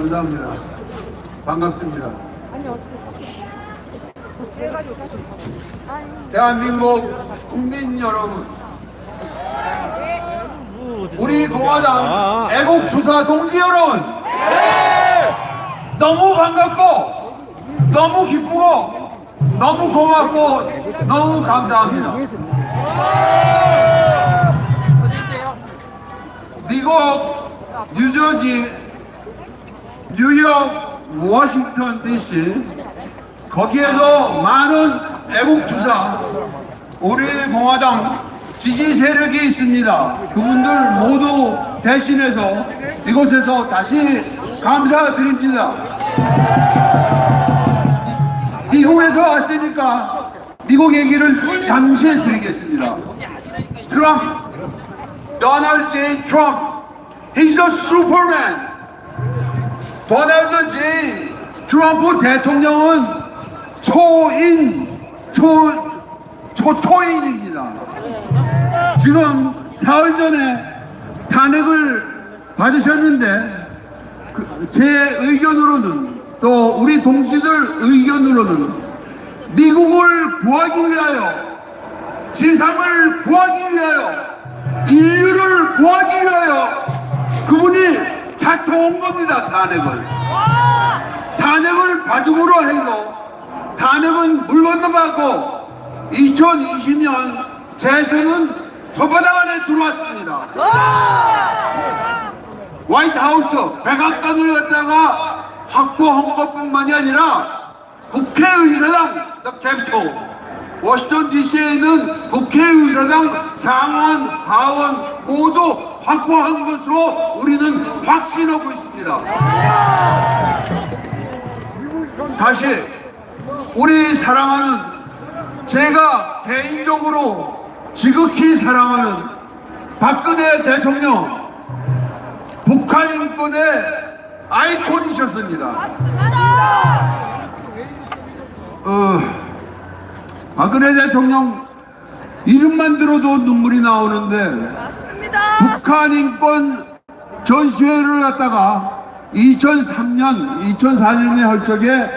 감사합니다. 반갑습니다. 대한민국 국민 여러분, 우리 공화당 애국투사 동지 여러분, 너무 반갑고, 너무 기쁘고, 너무 고맙고, 너무 감사합니다. 미국, 뉴저지, 뉴욕, 워싱턴 DC 거기에도 많은 애국투사 우리 공화당 지지 세력이 있습니다. 그분들 모두 대신해서 이곳에서 다시 감사드립니다. 미국에서 왔으니까 미국 얘기를 잠시 드리겠습니다. 트럼프 Donald J. Trump. He's a Superman. 도널드 J. 트럼프 대통령은 초인, 초, 초 초인입니다. 지금 사흘 전에 탄핵을 받으셨는데 그, 제 의견으로는 또 우리 동지들 의견으로는 미국을 구하기 위하여 지상을 구하기 위하여 인류를 구하기 위하여 그분이 자초한 겁니다 탄핵을. 탄핵을 받음으로 해서 탄핵은 물 건너가고 2020년 재선은 손바닥 안에 들어왔습니다. 화이트하우스 백악관을 갖다가 확보한 것뿐만이 아니라 국회의사당 Capitol 워싱턴 DC에 있는 국회의사당 상원, 하원 모두 확보한 것으로 우리는 확신하고 있습니다. 다시 우리 사랑하는 제가 개인적으로 지극히 사랑하는 박근혜 대통령 북한 인권의 아이콘이셨습니다. 어, 박근혜 대통령 이름만 들어도 눈물이 나오는데 북한 인권 전시회를 갖다가 2003년, 2004년에 할 적에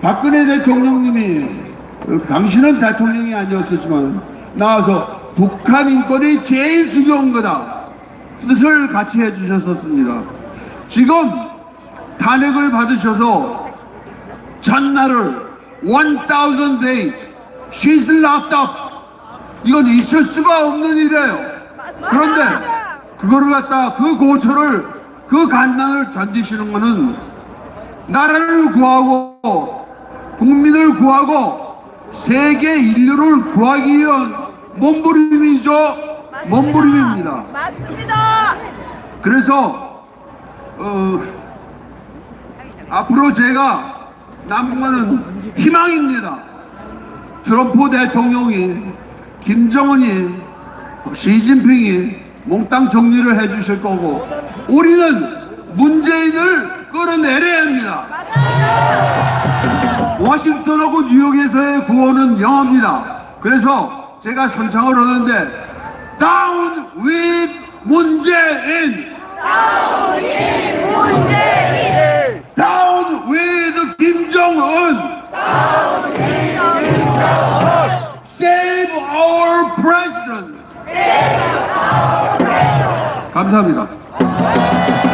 박근혜 대통령님이 어, 당신은 대통령이 아니었었지만 나와서 북한 인권이 제일 중요한 거다. 뜻을 같이 해주셨었습니다. 지금 탄핵을 받으셔서 전날을 1000 days she's locked up 이건 있을 수가 없는 일이에요. 그런데 그거를 갖다 그 고초를 그 간난을 견디시는 거는 나라를 구하고 국민을 구하고 세계 인류를 구하기 위한 몸부림이죠. 몸부림입니다. 맞습니다. 그래서 어, 앞으로 제가 남은 거는 희망입니다. 트럼프 대통령이 김정은이 시진핑이 몽땅 정리를 해 주실 거고 우리는 문재인을 끌어내려야 합니다. 워싱턴하고 뉴욕에서의 구호는 영어입니다. 그래서 제가 선창을 하는데 Down with 문재인! 문재인. our president. 감사합니다.